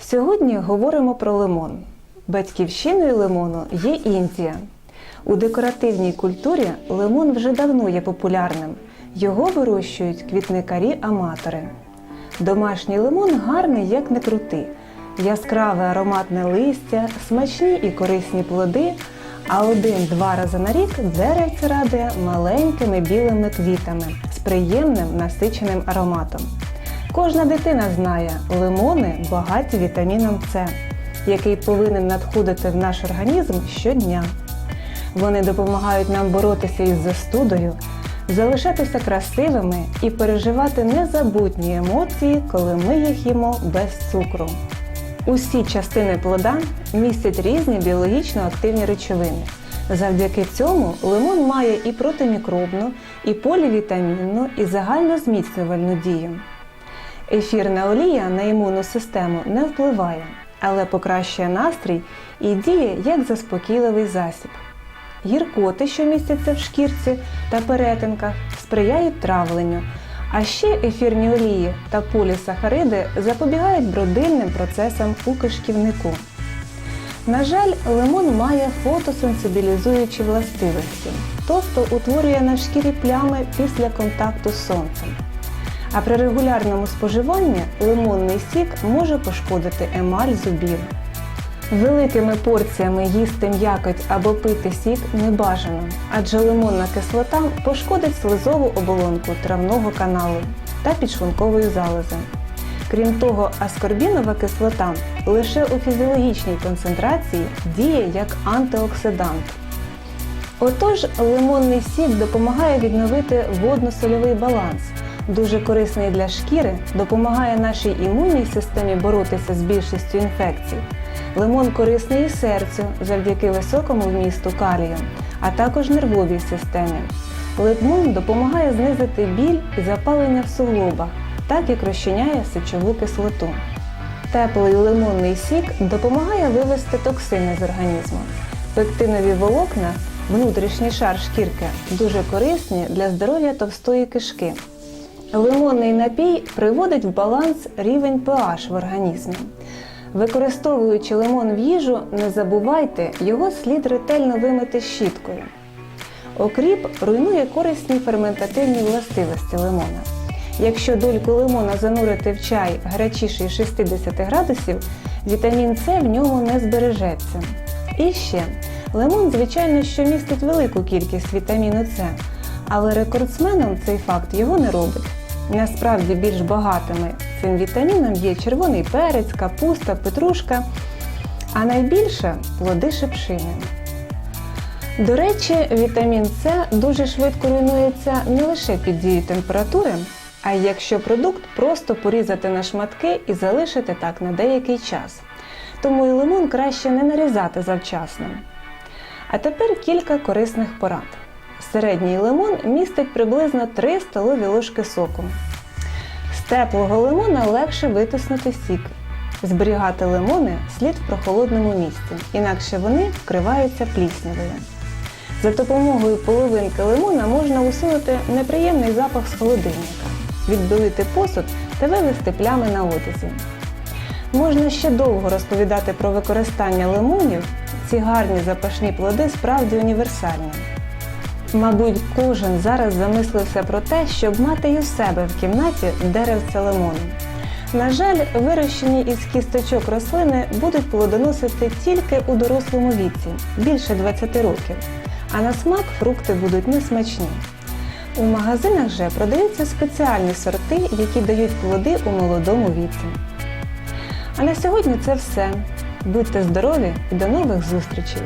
Сьогодні говоримо про лимон. Батьківщиною лимону є Індія. У декоративній культурі лимон вже давно є популярним. Його вирощують квітникарі-аматори. Домашній лимон гарний, як не крути. Яскраве ароматне листя, смачні і корисні плоди, а один-два рази на рік деревце радує маленькими білими квітами з приємним насиченим ароматом. Кожна дитина знає, лимони багаті вітаміном С, який повинен надходити в наш організм щодня. Вони допомагають нам боротися із застудою, залишатися красивими і переживати незабутні емоції, коли ми їх їмо без цукру. Усі частини плода містять різні біологічно активні речовини. Завдяки цьому лимон має і протимікробну, і полівітамінну, і загальнозміцнювальну дію. Ефірна олія на імунну систему не впливає, але покращує настрій і діє як заспокійливий засіб. Гіркоти, що містяться в шкірці та перетинках, сприяють травленню, а ще ефірні олії та полісахариди запобігають бродильним процесам у кишківнику. На жаль, лимон має фотосенсибілізуючі властивості, тобто утворює на шкірі плями після контакту з сонцем. А при регулярному споживанні лимонний сік може пошкодити емаль зубів. Великими порціями їсти м'якоть або пити сік не бажано, адже лимонна кислота пошкодить слизову оболонку травного каналу та підшлункової залози. Крім того, аскорбінова кислота лише у фізіологічній концентрації діє як антиоксидант. Отож, лимонний сік допомагає відновити водно-сольовий баланс, дуже корисний для шкіри, допомагає нашій імунній системі боротися з більшістю інфекцій. Лимон корисний і серцю завдяки високому вмісту калію, а також нервовій системі. Лимон допомагає знизити біль і запалення в суглобах, так як розчиняє сечову кислоту. Теплий лимонний сік допомагає вивести токсини з організму. Пектинові волокна, внутрішній шар шкірки, дуже корисні для здоров'я товстої кишки. Лимонний напій приводить в баланс рівень pH в організмі. Використовуючи лимон в їжу, не забувайте, його слід ретельно вимити щіткою. Окріп руйнує корисні ферментативні властивості лимона. Якщо дольку лимона занурити в чай гарячіший 60 градусів, вітамін С в ньому не збережеться. І ще, лимон, звичайно, що містить велику кількість вітаміну С, але рекордсменом цей факт його не робить. Насправді більш багатими цим вітаміном є червоний перець, капуста, петрушка, а найбільше плоди шипшини. До речі, вітамін С дуже швидко руйнується не лише під дією температури, а якщо продукт просто порізати на шматки і залишити так на деякий час. Тому і лимон краще не нарізати завчасно. А тепер кілька корисних порад. Середній лимон містить приблизно 3 столові ложки соку. З теплого лимона легше витиснути сік. Зберігати лимони слід в прохолодному місці, інакше вони вкриваються пліснявою. За допомогою половинки лимона можна усунути неприємний запах з холодильника, відбілити посуд та вивести плями на одязі. Можна ще довго розповідати про використання лимонів, ці гарні запашні плоди справді універсальні. Мабуть, кожен зараз замислився про те, щоб мати й у себе в кімнаті деревце лимону. На жаль, вирощені із кісточок рослини будуть плодоносити тільки у дорослому віці, більше 20 років, а на смак фрукти будуть несмачні. У магазинах же продаються спеціальні сорти, які дають плоди у молодому віці. А на сьогодні це все. Будьте здорові і до нових зустрічей!